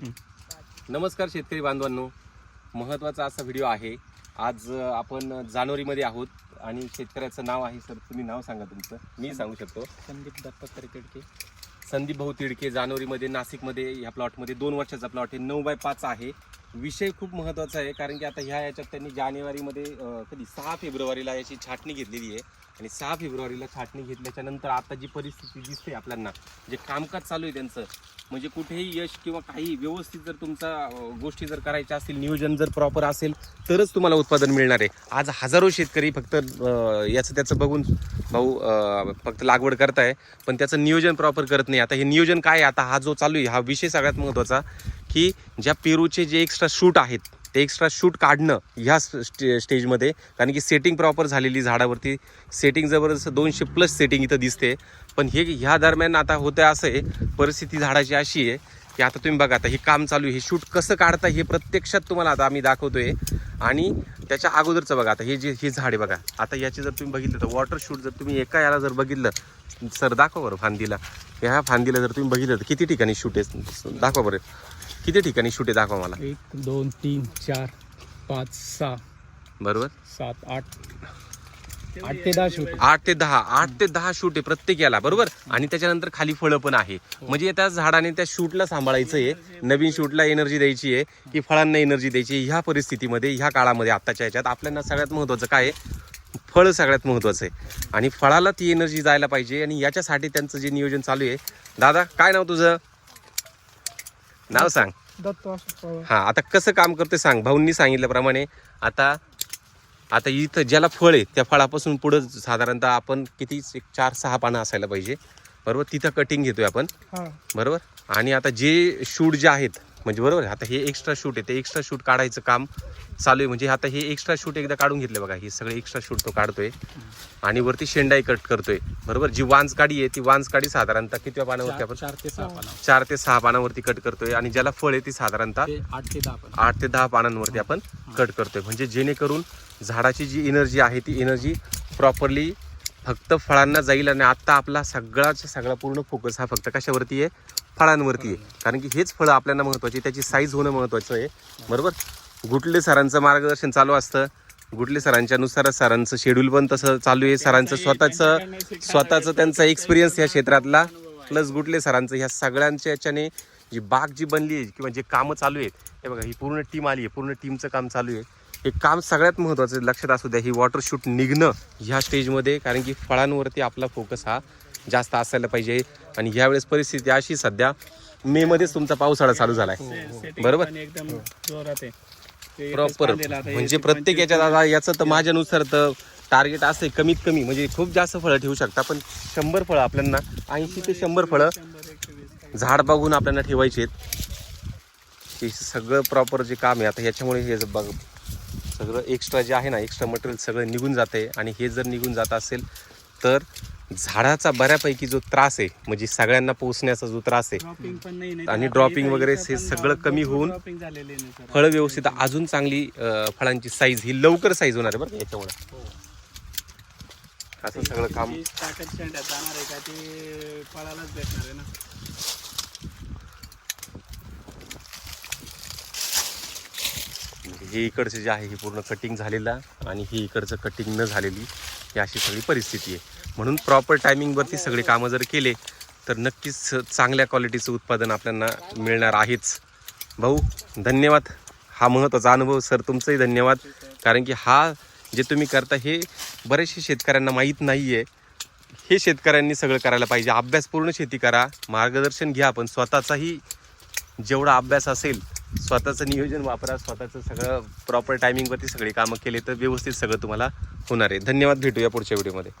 नमस्कार शेतकरी बांधवांनो. महत्त्वाचा असा व्हिडिओ आहे. आज आपण जानेवारीमध्ये आहोत आणि शेतकऱ्याचं नाव आहे सर. तुम्ही नाव सांगा तुमचं. मी सांगू शकतो. संदीप दत्तात्रय तिडके. संदीप भाऊ तिडके जानेवारीमध्ये नाशिकमध्ये ह्या प्लॉटमध्ये दोन वर्षाचा प्लॉट आहे. नऊ बाय पाच आहे. विषय खूप महत्त्वाचा आहे कारण की आता ह्या याच्यात त्यांनी जानेवारीमध्ये कधी सहा फेब्रुवारीला याची छाटणी घेतलेली आहे. आणि सहा फेब्रुवारीला छाटणी घेतल्याच्या नंतर आता जी परिस्थिती दिसते आपल्यांना जे कामकाज चालू आहे त्यांचं म्हणजे कुठेही यश किंवा काही व्यवस्थित जर तुमचा गोष्टी जर करायच्या असतील नियोजन जर प्रॉपर असेल तरच तुम्हाला उत्पादन मिळणार आहे. आज हजारो शेतकरी फक्त याचं त्याचं बघून भाऊ फक्त लागवड करताय पण त्याचं नियोजन प्रॉपर करत नाही. आता हे नियोजन काय आहे? आता हा जो चालू आहे हा विषय सगळ्यात महत्त्वाचा की ज्या पेरूचे जे एक्स्ट्रा शूट आहेत ते एक्स्ट्रा शूट काढणं ह्या स्टे स्टेजमध्ये कारण की सेटिंग प्रॉपर झालेली झाडावरती. सेटिंग जबरदस्त दोनशे प्लस सेटिंग इथं दिसते. पण हे ह्या दरम्यान आता होतं असं आहे परिस्थिती झाडाची अशी आहे की आता तुम्ही बघा आता हे काम चालू आहे हे शूट कसं काढता हे प्रत्यक्षात तुम्हाला आता आम्ही दाखवतोय. आणि त्याच्या अगोदरचं बघा आता हे जे हे झाड आहे बघा आता याचे जर तुम्ही बघितलं तर वॉटर शूट जर तुम्ही एका याला जर बघितलं सर दाखवा बरं फांदीला. ह्या फांदीला जर तुम्ही बघितलं तर किती ठिकाणी शूट आहे? दाखवा बरं. किती ठिकाणी शूट आहे दाखवा मला. एक दोन तीन चार पाच सहा. बरोबर? सात आठ. आठ ते दहा शूट आठ ते दहा आठ ते दहा शूट आहे प्रत्येक याला बरोबर? आणि त्याच्यानंतर खाली फळं पण आहे. म्हणजे त्या झाडाने त्या शूटला सांभाळायचं आहे नवीन शूटला एनर्जी द्यायची आहे की फळांना एनर्जी द्यायची ह्या परिस्थितीमध्ये ह्या काळामध्ये आत्ताच्या ह्याच्यात आपल्याला सगळ्यात महत्त्वाचं काय आहे? फळ सगळ्यात महत्त्वाचं आहे. आणि फळाला ती एनर्जी जायला पाहिजे आणि याच्यासाठी त्यांचं जे नियोजन चालू आहे. दादा काय नाव तुझं? नाव सांग. हा आता कसं काम करते सांग. भाऊंनी सांगितल्याप्रमाणे आता आता इथं ज्याला फळ आहे त्या फळापासून पुढं साधारणतः आपण किती एक चार सहा पानं असायला पाहिजे. बरोबर? तिथं कटिंग घेतोय आपण. बरोबर? आणि आता जे शूट जे आहेत म्हणजे बरोबर आहे, आता हे एक्स्ट्रा शूट आहे. ते एक्स्ट्रा शूट काढायचं काम चालू आहे. म्हणजे आता हे एक्स्ट्रा शूट एकदा काढून घेतले बघा. हे सगळे एक्स्ट्रा शूट तो काढतोय. आणि वरती शेंडाई कट करतोय. बरोबर? जी वांज काडी आहे ती वांज काडी साधारणतः किती पानावरती आपण? चार ते सहा पानावरती. कट करतोय. आणि ज्याला फळ आहे ती साधारणतः ते आठ ते दहा पाना आठ ते दहा पानांवरती आपण कट करतोय. म्हणजे जेणेकरून झाडाची जी एनर्जी आहे ती एनर्जी प्रॉपरली फक्त फळांना जाईल आणि आत्ता आपला सगळाचा सगळा पूर्ण फोकस हा फक्त कशावरती आहे? फळांवरती आहे. कारण की हेच फळं आपल्याला महत्त्वाची त्याची साईज होणं महत्त्वाचं आहे. बरोबर? गुटले सरांचं मार्गदर्शन चालू असतं. गुटले सरांच्या नुसार सरांचं शेड्यूल पण तसं चालू आहे. सरांचं स्वतःचं स्वतःचं त्यांचा एक्सपिरियन्स या क्षेत्रातला. प्लस गुटले सरांचं ह्या सगळ्यांच्या याच्याने जी बाग जी बनली आहे किंवा जे कामं चालू आहेत हे बघा ही पूर्ण टीम आली आहे. पूर्ण टीमचं काम चालू आहे. हे काम सगळ्यात महत्त्वाचं लक्षात असू द्या ही वॉटर शूट निघणं ह्या स्टेजमध्ये कारण की फळांवरती आपला फोकस हा जास्त असायला पाहिजे. आणि ह्यावेळेस परिस्थिती अशी सध्या मे मध्येच तुमचा पावसाळा चालू झालाय. बरोबर? एकदम जोरात आहे. ते प्रॉपर म्हणजे प्रत्येक याच्यात आता याचं तर माझ्यानुसार तर टार्गेट असं कमीत कमी. म्हणजे खूप जास्त फळं ठेवू शकता पण शंभर फळं आपल्याला ऐंशी ते शंभर फळं. झाड बघून आपल्याला ठेवायचे आहेत. हे सगळं प्रॉपर जे काम आहे आता ह्याच्यामुळे हे बघ सगळं एक्स्ट्रा जे आहे ना एक्स्ट्रा मटेरियल सगळं निघून जाते आणि हे जर निघून जात असेल तर झाडाचा बऱ्यापैकी जो त्रास आहे म्हणजे सगळ्यांना पोचण्याचा जो त्रास आहे आणि ड्रॉपिंग वगैरे हे सगळं कमी होऊन फळं व्यवस्थित अजून चांगली फळांची साईज ही लवकर साईज होणार आहे बरं याच्यामुळे. असं सगळं काम. जी ताकद शेंड्यात जाणार आहे का? ते फळालाच भेटणार आहे ना. हे इकडचं जे आहे हे पूर्ण कटिंग झालेलं आणि ही इकडचं कटिंग न झालेली ही अशी सगळी परिस्थिती आहे. म्हणून प्रॉपर टायमिंगवरती सगळे कामं जर केले तर नक्कीच चांगल्या क्वालिटीचं उत्पादन आपल्याला मिळणार आहेच. भाऊ धन्यवाद. हा महत्त्वाचा अनुभव सर तुमचंही धन्यवाद. कारण की हा जे तुम्ही करता हे बरेचसे शेतकऱ्यांना माहीत नाही आहे हे शेतकऱ्यांनी सगळं करायला पाहिजे. अभ्यासपूर्ण शेती करा. मार्गदर्शन घ्या पण स्वतःचाही जेवढा अभ्यास असेल स्वतःचं नियोजन वापरा. स्वतःचं सगळं प्रॉपर टायमिंगवरती सगळी कामं केले तर व्यवस्थित सगळं तुम्हाला होणार आहे. धन्यवाद. भेटूया पुढच्या व्हिडिओमध्ये